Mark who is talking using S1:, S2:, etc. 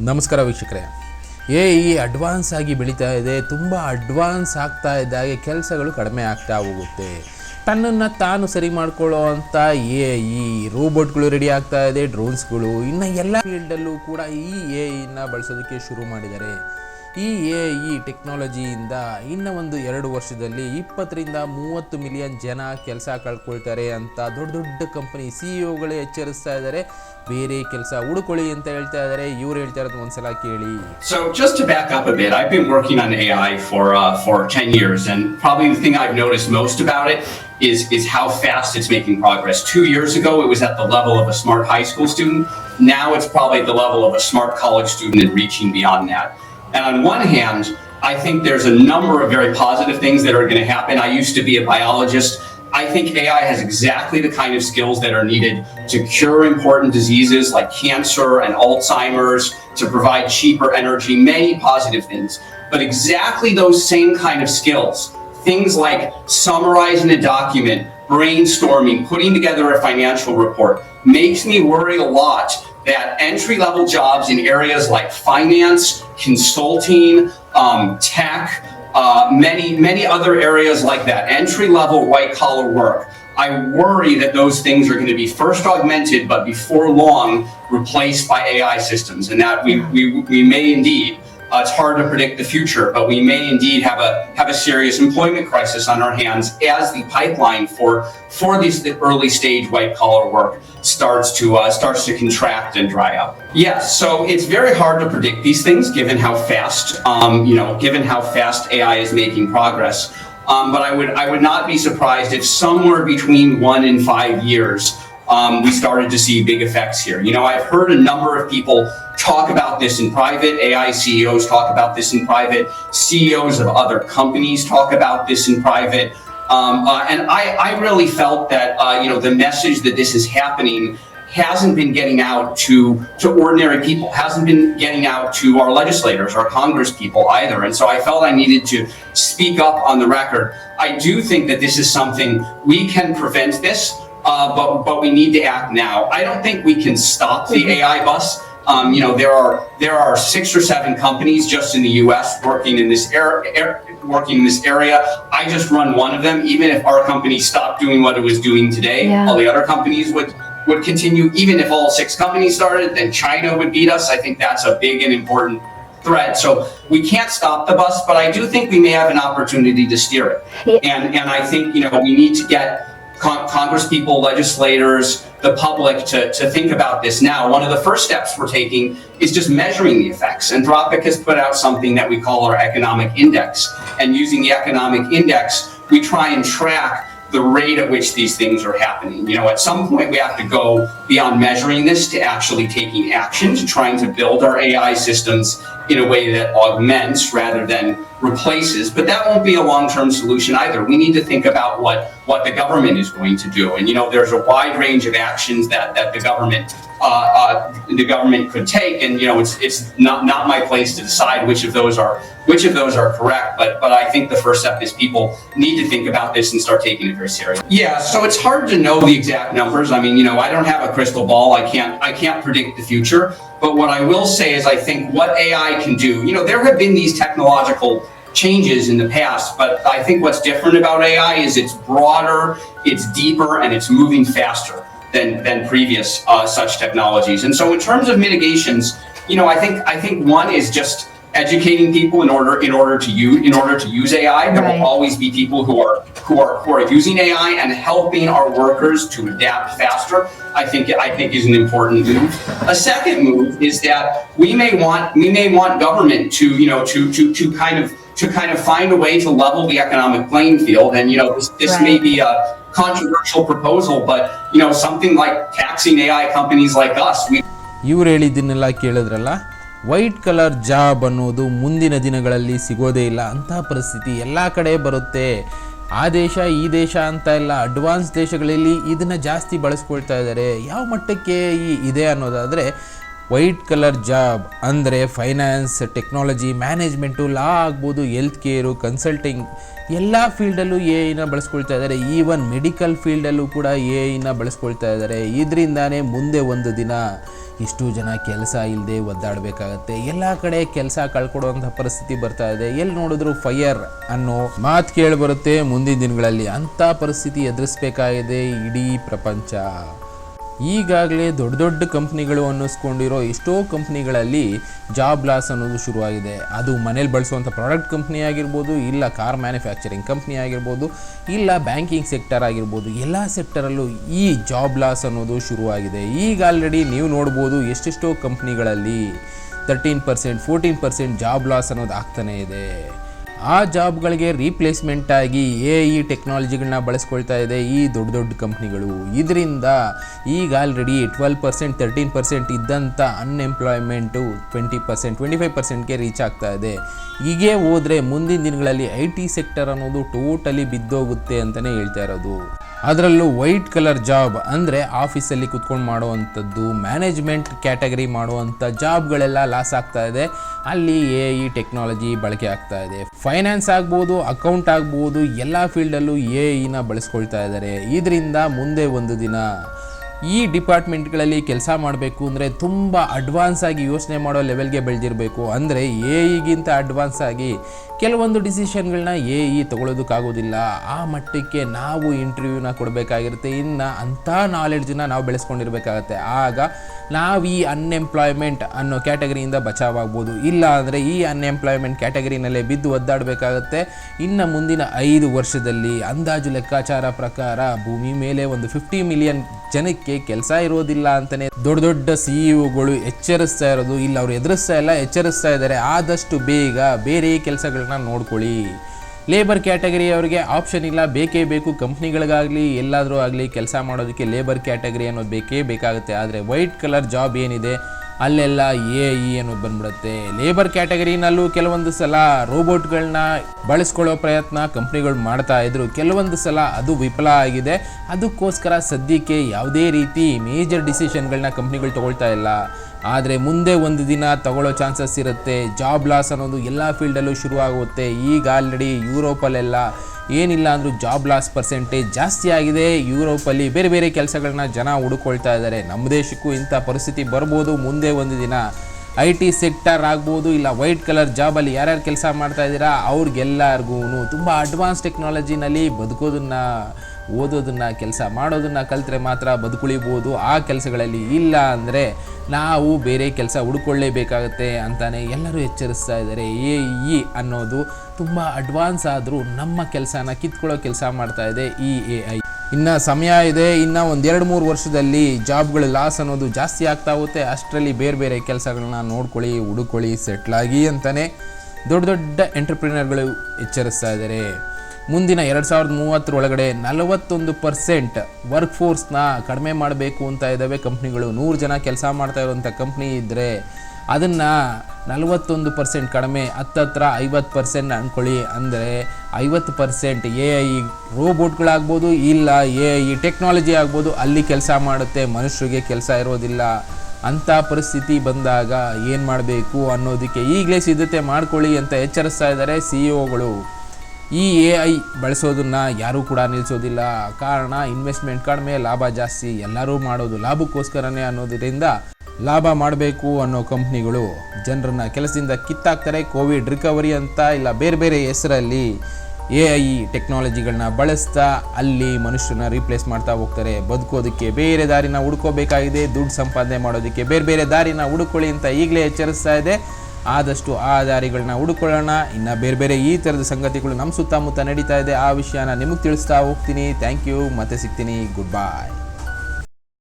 S1: ನಮಸ್ಕಾರ ವೀಕ್ಷಕರೇ. ಏ, ಈ ಅಡ್ವಾನ್ಸ್ ಆಗಿ ಬೆಳೀತಾ ಇದೆ, ತುಂಬ ಅಡ್ವಾನ್ಸ್ ಆಗ್ತಾ ಇದ್ದಾಗೆ ಕೆಲಸಗಳು ಕಡಿಮೆ ಆಗ್ತಾ ಹೋಗುತ್ತೆ. ತನ್ನನ್ನು ತಾನು ಸರಿ ಮಾಡ್ಕೊಳ್ಳೋ ಅಂತ ಎ ಈ ರೋಬೋಟ್ಗಳು ರೆಡಿ ಆಗ್ತಾ ಇದೆ ಡ್ರೋನ್ಸ್ಗಳು ಇನ್ನು ಎಲ್ಲ ಫೀಲ್ಡಲ್ಲೂ ಕೂಡ ಈ ಎ ಇನ್ನ ಬಳಸೋದಕ್ಕೆ ಶುರು ಮಾಡಿದ್ದಾರೆ. ಈ ಎ ಇ ಟೆಕ್ನಾಲಜಿಯಿಂದ ಒಂದು ಎರಡು ವರ್ಷದಲ್ಲಿ ಇಪ್ಪತ್ತರಿಂದ ಮೂವತ್ತು ಮಿಲಿಯನ್ ಜನ ಕೆಲಸ ಕಳ್ಕೊಳ್ತಾರೆ ಅಂತ ದೊಡ್ಡ ದೊಡ್ಡ ಕಂಪನಿ ಸಿ ಇಗಳು ಎಚ್ಚರಿಸ್ತಾ ಇದ್ದಾರೆ. ಬೇರೆ ಕೆಲಸ ಹುಡುಕೊಳ್ಳಿ ಅಂತ ಹೇಳ್ತಾ ಇದ್ದಾರೆ. ಇವರು ಹೇಳ್ತಾ ಇರೋದು ಒಂದ್ಸಲ ಕೇಳಿ.
S2: So just back up bear I been working on a for for ten years and probably thing I notice most about it is is how fast it's making progress two years ago it was at the level of a smart high school student now it's probably the level of a smart college student and reaching beyond that And on one hand, I think there's a number of very positive things that are going to happen. I used to be a biologist. I think AI has exactly the kind of skills that are needed to cure important diseases like cancer and Alzheimer's, to provide cheaper energy, many positive things. But exactly those same kind of skills, things like summarizing a document, brainstorming, putting together a financial report, makes me worry a lot that entry level jobs in areas like finance, consulting, um, tech, uh, many, many other areas like that, entry level white collar work. I worry that those things are going to be first augmented, but before long replaced by AI systems, and that we, we, we may indeed. Uh, it's hard to predict the future, but we may indeed have a have a serious employment crisis on our hands as the pipeline for for these the early stage white collar work starts to uh, starts to contract and dry up. Yes, so it's very hard to predict these things given how fast um, you know given how fast AI is making progress. Um, but I would I would not be surprised if somewhere between one and five years um, we started to see big effects here. You know, I've heard a number of people talk about this in private. AI CEOs talk about this in private. CEOs of other companies talk about this in private. Um, uh, and I, I really felt that uh, you know the message that this is happening hasn't been getting out to to ordinary people, hasn't been getting out to our legislators, our Congress people either. And so I felt I needed to speak up on the record. I do think that this is something we can prevent this, uh, but but we need to act now. I don't think we can stop the AI bus. Um, you know, there are there are six or seven companies just in the U.S. working in this area. Working in this area, I just run one of them. Even if our company stopped doing what it was doing today,
S3: Yeah.
S2: all the other companies would would continue. Even if all six companies started, then China would beat us. I think that's a big and important threat. So we can't stop the bus, but I do think we may have an opportunity to steer it.
S3: Yeah.
S2: And and I think you know we need to get con- Congress people, legislators, the public to, to think about this now. One of the first steps we're taking is just measuring the effects. Anthropic has put out something that we call our economic index. And using the economic index, we try and track the rate at which these things are happening. You know, at some point we have to go beyond measuring this to actually taking action, to trying to build our AI systems in a way that augments rather than replaces. But that won't be a long-term solution either. We need to think about what what the government is going to do. And you know, there's a wide range of actions that that the government uh, uh, the government could take. And you know, it's it's not not my place to decide which of those are which of those are correct. But but I think the first step is people need to think about this and start taking it very seriously. Yeah. So it's hard to know the exact numbers. I mean, you know, I don't have a crystal ball. I can't I can't predict the future. But what I will say is, I think what AI can do. You know, there have been these technological changes in the past, but I think what's different about AI is it's broader, it's deeper, and it's moving faster than than previous uh, such technologies. And so, in terms of mitigations, you know, I think I think one is just educating people in order in order to use in order to use AI. There
S3: Right.
S2: will always be people who are who are who are using AI and helping our workers to adapt faster. I think I think is an important move. A second move is that we may want we may want government to you know to to to kind of to kind of find a way to level the economic playing field. And you know this, this may
S3: Right.
S2: be a controversial proposal, but you know something like taxing AI companies like us. We
S1: ಇವ್ರು ಹೇಳಿದ್ದನ್ನೆಲ್ಲ ಕೇಳಿದ್ರಲ್ಲ white collar job ಅನ್ನೋದು ಮುಂದಿನ ದಿನಗಳಲ್ಲಿ ಸಿಗೋದೇ ಇಲ್ಲ. ಅಂತಹ ಪರಿಸ್ಥಿತಿ ಎಲ್ಲ ಕಡೆ ಬರುತ್ತೆ. ಆ ದೇಶ, ಈ ದೇಶ ಅಂತ ಎಲ್ಲ ಅಡ್ವಾನ್ಸ್ ದೇಶಗಳಲ್ಲಿ ಇದನ್ನು ಜಾಸ್ತಿ ಬಳಸ್ಕೊಳ್ತಾ ಇದ್ದಾರೆ ಯಾವ ಮಟ್ಟಕ್ಕೆ ಈ ಇದೆ ಅನ್ನೋದಾದರೆ ವೈಟ್ ಕಲರ್ ಜಾಬ್ ಅಂದರೆ ಫೈನಾನ್ಸ್, ಟೆಕ್ನಾಲಜಿ, ಮ್ಯಾನೇಜ್ಮೆಂಟು, ಲಾ ಆಗ್ಬೋದು, ಹೆಲ್ತ್ ಕೇರು, ಕನ್ಸಲ್ಟಿಂಗ್ ಎಲ್ಲ ಫೀಲ್ಡಲ್ಲೂ ಎ ಐನ ಬಳಸ್ಕೊಳ್ತಾ ಇದ್ದಾರೆ ಈವನ್ ಮೆಡಿಕಲ್ ಫೀಲ್ಡಲ್ಲೂ ಕೂಡ ಎ ಐನ ಬಳಸ್ಕೊಳ್ತಾ ಇದ್ದಾರೆ ಇದರಿಂದಾನೇ ಮುಂದೆ ಒಂದು ದಿನ ಇಷ್ಟು ಜನ ಕೆಲಸ ಇಲ್ಲದೆ ಒದ್ದಾಡಬೇಕಾಗತ್ತೆ. ಎಲ್ಲ ಕಡೆ ಕೆಲಸ ಕಳ್ಕೊಡುವಂಥ ಪರಿಸ್ಥಿತಿ ಬರ್ತಾ ಇದೆ. ಎಲ್ಲಿ ನೋಡಿದ್ರು ಫೈಯರ್ ಅನ್ನೋ ಮಾತು ಕೇಳಿ ಬರುತ್ತೆ. ಮುಂದಿನ ದಿನಗಳಲ್ಲಿ ಅಂಥ ಪರಿಸ್ಥಿತಿ ಎದುರಿಸ್ಬೇಕಾಗಿದೆ ಇಡೀ ಪ್ರಪಂಚ. ಈಗಾಗಲೇ ದೊಡ್ಡ ದೊಡ್ಡ ಕಂಪ್ನಿಗಳು ಅನ್ನಿಸ್ಕೊಂಡಿರೋ ಎಷ್ಟೋ ಕಂಪ್ನಿಗಳಲ್ಲಿ ಜಾಬ್ ಲಾಸ್ ಅನ್ನೋದು ಶುರುವಾಗಿದೆ. ಅದು ಮನೇಲಿ ಬಳಸುವಂಥ ಪ್ರಾಡಕ್ಟ್ ಕಂಪ್ನಿ ಆಗಿರ್ಬೋದು, ಇಲ್ಲ ಕಾರ್ ಮ್ಯಾನುಫ್ಯಾಕ್ಚರಿಂಗ್ ಕಂಪ್ನಿ ಆಗಿರ್ಬೋದು, ಇಲ್ಲ ಬ್ಯಾಂಕಿಂಗ್ ಸೆಕ್ಟರ್ ಆಗಿರ್ಬೋದು, ಎಲ್ಲ ಸೆಕ್ಟರಲ್ಲೂ ಈ ಜಾಬ್ ಲಾಸ್ ಅನ್ನೋದು ಶುರುವಾಗಿದೆ. ಈಗ ಆಲ್ರೆಡಿ ನೀವು ನೋಡ್ಬೋದು ಎಷ್ಟೆಷ್ಟೋ ಕಂಪ್ನಿಗಳಲ್ಲಿ thirteen percent fourteen percent job loss ಅನ್ನೋದು ಆಗ್ತಾನೇ ಇದೆ. ಆ ಜಾಬ್ಗಳಿಗೆ ರೀಪ್ಲೇಸ್ಮೆಂಟ್ ಆಗಿ ಎ ಇ ಟೆಕ್ನಾಲಜಿಗಳನ್ನ ಬಳಸ್ಕೊಳ್ತಾ ಇದೆ ಈ ದೊಡ್ಡ ದೊಡ್ಡ ಕಂಪ್ನಿಗಳು. ಇದರಿಂದ ಈಗ already twelve percent thirteen percent ಇದ್ದಂಥ unemployment twenty percent twenty five ಪರ್ಸೆಂಟ್ಗೆ reach ಆಗ್ತಾ ಇದೆ. ಹೀಗೆ ಹೋದರೆ ಮುಂದಿನ ದಿನಗಳಲ್ಲಿ ಐ ಟಿ ಸೆಕ್ಟರ್ ಅನ್ನೋದು ಟೋಟಲಿ ಬಿದ್ದೋಗುತ್ತೆ ಅಂತಲೇ ಹೇಳ್ತಾ ಇರೋದು. ಅದರಲ್ಲೂ ವೈಟ್ ಕಲರ್ ಜಾಬ್ ಅಂದರೆ ಆಫೀಸಲ್ಲಿ ಕುತ್ಕೊಂಡು ಮಾಡುವಂಥದ್ದು, ಮ್ಯಾನೇಜ್ಮೆಂಟ್ ಕ್ಯಾಟಗರಿ ಮಾಡುವಂಥ ಜಾಬ್ಗಳೆಲ್ಲ ಲಾಸ್ ಆಗ್ತಾ ಇದೆ. ಅಲ್ಲಿ ಎ ಇ ಟೆಕ್ನಾಲಜಿ ಬಳಕೆ ಆಗ್ತಾ ಇದೆ. ಫೈನಾನ್ಸ್ ಆಗ್ಬೋದು ಅಕೌಂಟ್ ಆಗ್ಬೋದು, ಎಲ್ಲ ಫೀಲ್ಡಲ್ಲೂ ಎ ಇನ ಬಳಸ್ಕೊಳ್ತಾ ಇದ್ದಾರೆ. ಇದರಿಂದ ಮುಂದೆ ಒಂದು ದಿನ ಈ ಡಿಪಾರ್ಟ್ಮೆಂಟ್ಗಳಲ್ಲಿ ಕೆಲಸ ಮಾಡಬೇಕು ಅಂದರೆ ತುಂಬ ಅಡ್ವಾನ್ಸ್ ಆಗಿ ಯೋಚನೆ ಮಾಡೋ ಲೆವೆಲ್ಗೆ ಬೆಳೆದಿರಬೇಕು. ಅಂದರೆ ಎ ಇಗಿಂತ ಅಡ್ವಾನ್ಸ್ ಆಗಿ ಕೆಲವೊಂದು ಡಿಸಿಷನ್ಗಳನ್ನ ಎ ಇ ತೊಗೊಳ್ಳೋದಕ್ಕಾಗೋದಿಲ್ಲ ಆ ಮಟ್ಟಕ್ಕೆ ನಾವು ಇಂಟರ್ವ್ಯೂನ ಕೊಡಬೇಕಾಗಿರುತ್ತೆ. ಇನ್ನು ಅಂಥ ನಾಲೆಡ್ಜನ್ನ ನಾವು ಬೆಳೆಸ್ಕೊಂಡಿರಬೇಕಾಗತ್ತೆ. ಆಗ ನಾವು ಈ ಅನ್ಎಂಪ್ಲಾಯ್ಮೆಂಟ್ ಅನ್ನೋ ಕ್ಯಾಟಗರಿಯಿಂದ ಬಚಾವಾಗ್ಬೋದು. ಇಲ್ಲ ಅಂದರೆ ಈ ಅನ್ಎಂಪ್ಲಾಯ್ಮೆಂಟ್ ಕ್ಯಾಟಗರಿನಲ್ಲೇ ಬಿದ್ದು ಒದ್ದಾಡಬೇಕಾಗತ್ತೆ. ಇನ್ನು ಮುಂದಿನ ಐದು ವರ್ಷದಲ್ಲಿ ಅಂದಾಜು ಲೆಕ್ಕಾಚಾರ ಪ್ರಕಾರ ಭೂಮಿ ಮೇಲೆ ಒಂದು ಫಿಫ್ಟಿ ಮಿಲಿಯನ್ ಜನಕ್ಕೆ ಕೆಲಸ ಇರೋದಿಲ್ಲ ಅಂತಲೇ ದೊಡ್ಡ ದೊಡ್ಡ ಸಿಇಒಗಳು ಎಚ್ಚರಿಸ್ತಾ ಇರೋದು, ಇಲ್ಲ ಅವ್ರು ಎದುರಿಸ್ತಾ ಇಲ್ಲ, ಎಚ್ಚರಿಸ್ತಾ ಇದ್ದಾರೆ, ಆದಷ್ಟು ಬೇಗ ಬೇರೆ ಕೆಲಸಗಳನ್ನ ನೋಡ್ಕೊಳ್ಳಿ. ಲೇಬರ್ ಕ್ಯಾಟಗರಿ ಅವರಿಗೆ ಆಪ್ಷನ್ ಇಲ್ಲ, ಬೇಕೇ ಬೇಕು ಕಂಪ್ನಿಗಳಿಗಾಗಲಿ ಎಲ್ಲಾದರೂ ಆಗಲಿ, ಕೆಲಸ ಮಾಡೋದಕ್ಕೆ ಲೇಬರ್ ಕ್ಯಾಟಗರಿ ಅನ್ನೋದು ಬೇಕೇ ಬೇಕಾಗುತ್ತೆ. ಆದರೆ ವೈಟ್ ಕಲರ್ ಜಾಬ್ ಏನಿದೆ ಅಲ್ಲೆಲ್ಲ ಎ ಇ ಅನ್ನೋದು ಬಂದ್ಬಿಡುತ್ತೆ. ಲೇಬರ್ ಕ್ಯಾಟಗರಿನಲ್ಲೂ ಕೆಲವೊಂದು ಸಲ ರೋಬೋಟ್ಗಳನ್ನ ಬಳಸ್ಕೊಳ್ಳೋ ಪ್ರಯತ್ನ ಕಂಪ್ನಿಗಳು ಮಾಡ್ತಾ ಇದ್ರು. ಕೆಲವೊಂದು ಸಲ ಅದು ವಿಫಲ ಆಗಿದೆ. ಅದಕ್ಕೋಸ್ಕರ ಸದ್ಯಕ್ಕೆ ಯಾವುದೇ ರೀತಿ ಮೇಜರ್ ಡಿಸಿಷನ್ಗಳನ್ನ ಕಂಪ್ನಿಗಳು ತಗೊಳ್ತಾ ಇಲ್ಲ. ಆದರೆ ಮುಂದೆ ಒಂದು ದಿನ ತಗೊಳ್ಳೋ ಚಾನ್ಸಸ್ ಇರುತ್ತೆ. ಜಾಬ್ ಲಾಸ್ ಅನ್ನೋದು ಎಲ್ಲ ಫೀಲ್ಡಲ್ಲೂ ಶುರುವಾಗುತ್ತೆ. ಈಗ ಆಲ್ರೆಡಿ ಯುರೋಪಲ್ಲೆಲ್ಲ ಏನಿಲ್ಲ ಅಂದರೂ ಜಾಬ್ ಲಾಸ್ ಪರ್ಸೆಂಟೇಜ್ ಜಾಸ್ತಿ ಆಗಿದೆ. ಯುರೋಪಲ್ಲಿ ಬೇರೆ ಬೇರೆ ಕೆಲಸಗಳನ್ನ ಜನ ಹುಡುಕೊಳ್ತಾ ಇದ್ದಾರೆ. ನಮ್ಮ ದೇಶಕ್ಕೂ ಇಂಥ ಪರಿಸ್ಥಿತಿ ಬರ್ಬೋದು ಮುಂದೆ ಒಂದು ದಿನ. ಐ ಟಿ ಸೆಕ್ಟರ್ ಆಗ್ಬೋದು, ಇಲ್ಲ ವೈಟ್ ಕಲರ್ ಜಾಬಲ್ಲಿ ಯಾರ್ಯಾರು ಕೆಲಸ ಮಾಡ್ತಾ ಇದ್ದೀರಾ, ಅವ್ರಿಗೆಲ್ಲರಿಗೂ ತುಂಬ ಅಡ್ವಾನ್ಸ್ ಟೆಕ್ನಾಲಜಿನಲ್ಲಿ ಬದುಕೋದನ್ನು, ಓದೋದನ್ನು, ಕೆಲಸ ಮಾಡೋದನ್ನ ಕಲಿತ್ರೆ ಮಾತ್ರ ಬದುಕುಳಿಬೋದು. ಆ ಕೆಲಸಗಳಲ್ಲಿ ಇಲ್ಲ ಅಂದರೆ ನಾವು ಬೇರೆ ಕೆಲಸ ಹುಡ್ಕೊಳ್ಳೇಬೇಕಾಗತ್ತೆ ಅಂತಲೇ ಎಲ್ಲರೂ ಎಚ್ಚರಿಸ್ತಾ ಇದ್ದಾರೆ. ಎ ಇ ಅನ್ನೋದು ತುಂಬ ಅಡ್ವಾನ್ಸ್ ಆದರೂ ನಮ್ಮ ಕೆಲಸನ ಕಿತ್ಕೊಳ್ಳೋ ಕೆಲಸ ಮಾಡ್ತಾ ಇದೆ ಈ ಎ ಐ. ಇನ್ನು ಸಮಯ ಇದೆ, ಇನ್ನು ಒಂದೆರಡು ಮೂರು ವರ್ಷದಲ್ಲಿ ಜಾಬ್ಗಳು ಲಾಸ್ ಅನ್ನೋದು ಜಾಸ್ತಿ ಆಗ್ತಾ ಹೋಗುತ್ತೆ. ಅಷ್ಟರಲ್ಲಿ ಬೇರೆ ಬೇರೆ ಕೆಲಸಗಳನ್ನ ನೋಡ್ಕೊಳ್ಳಿ, ಹುಡುಕೊಳ್ಳಿ ಸೆಟ್ಲಾಗಿ ಅಂತಲೇ ದೊಡ್ಡ ದೊಡ್ಡ ಎಂಟರ್ಪ್ರಿನರ್ಗಳು ಎಚ್ಚರಿಸ್ತಾ ಇದ್ದಾರೆ ಮುಂದಿನ ಎರಡು ಸಾವಿರದ ಮೂವತ್ತರೊಳಗಡೆ ನಲವತ್ತೊಂದು ಪರ್ಸೆಂಟ್ ವರ್ಕ್ ಫೋರ್ಸ್ನ ಕಡಿಮೆ ಮಾಡಬೇಕು ಅಂತ ಇದ್ದಾವೆ ಕಂಪ್ನಿಗಳು ನೂರು ಜನ ಕೆಲಸ ಮಾಡ್ತಾ ಇರುವಂಥ ಕಂಪ್ನಿ ಇದ್ದರೆ ಅದನ್ನು ನಲವತ್ತೊಂದು ಪರ್ಸೆಂಟ್ ಕಡಿಮೆ, ಹತ್ತತ್ರ ಐವತ್ತು ಪರ್ಸೆಂಟ್ ಅಂದ್ಕೊಳ್ಳಿ ಅಂದರೆ ಐವತ್ತು ಪರ್ಸೆಂಟ್ ಎ ಐ ರೋಬೋಟ್ಗಳಾಗ್ಬೋದು, ಇಲ್ಲ ಎ ಐ ಟೆಕ್ನಾಲಜಿ ಆಗ್ಬೋದು, ಅಲ್ಲಿ ಕೆಲಸ ಮಾಡುತ್ತೆ, ಮನುಷ್ಯರಿಗೆ ಕೆಲಸ ಇರೋದಿಲ್ಲ. ಅಂಥ ಪರಿಸ್ಥಿತಿ ಬಂದಾಗ ಏನು ಮಾಡಬೇಕು ಅನ್ನೋದಕ್ಕೆ ಈಗಲೇ ಸಿದ್ಧತೆ ಮಾಡ್ಕೊಳ್ಳಿ ಅಂತ ಎಚ್ಚರಿಸ್ತಾ ಇದ್ದಾರೆ ಸಿ ಒಗಳು ಈ ಎ ಐ ಬಳಸೋದನ್ನು ಯಾರೂ ಕೂಡ ನಿಲ್ಲಿಸೋದಿಲ್ಲ ಕಾರಣ ಇನ್ವೆಸ್ಟ್ಮೆಂಟ್ ಕಡಿಮೆ, ಲಾಭ ಜಾಸ್ತಿ, ಎಲ್ಲರೂ ಮಾಡೋದು ಲಾಭಕ್ಕೋಸ್ಕರನೇ ಅನ್ನೋದರಿಂದ ಲಾಭ ಮಾಡಬೇಕು ಅನ್ನೋ ಕಂಪ್ನಿಗಳು ಜನರನ್ನ ಕೆಲಸದಿಂದ ಕಿತ್ತಾಕ್ತಾರೆ. ಕೋವಿಡ್ ರಿಕವರಿ ಅಂತ ಇಲ್ಲ ಬೇರೆ ಬೇರೆ ಹೆಸರಲ್ಲಿ ಎ ಐ ಟೆಕ್ನಾಲಜಿಗಳನ್ನ ಬಳಸ್ತಾ ಅಲ್ಲಿ ಮನುಷ್ಯನ ರೀಪ್ಲೇಸ್ ಮಾಡ್ತಾ ಹೋಗ್ತಾರೆ. ಬದುಕೋದಕ್ಕೆ ಬೇರೆ ದಾರಿನ ಹುಡ್ಕೋಬೇಕಾಗಿದೆ. ದುಡ್ಡು ಸಂಪಾದನೆ ಮಾಡೋದಕ್ಕೆ ಬೇರೆ ಬೇರೆ ದಾರಿನ ಹುಡುಕೊಳ್ಳಿ ಅಂತ ಈಗಲೇ ಎಚ್ಚರಿಸ್ತಾ ಇದೆ. ಆದಷ್ಟು ಆ ದಾರಿಗಳನ್ನ ಹುಡುಕೊಳ್ಳೋಣ. ಇನ್ನು ಬೇರೆ ಬೇರೆ ಈ ಥರದ ಸಂಗತಿಗಳು ನಮ್ಮ ಸುತ್ತಮುತ್ತ ನಡೀತಾ ಇದೆ. ಆ ವಿಷಯನ ನಿಮಗೆ ತಿಳಿಸ್ತಾ ಹೋಗ್ತೀನಿ. ಥ್ಯಾಂಕ್ ಯು ಮತ್ತೆ ಸಿಗ್ತೀನಿ. ಗುಡ್ ಬಾಯ್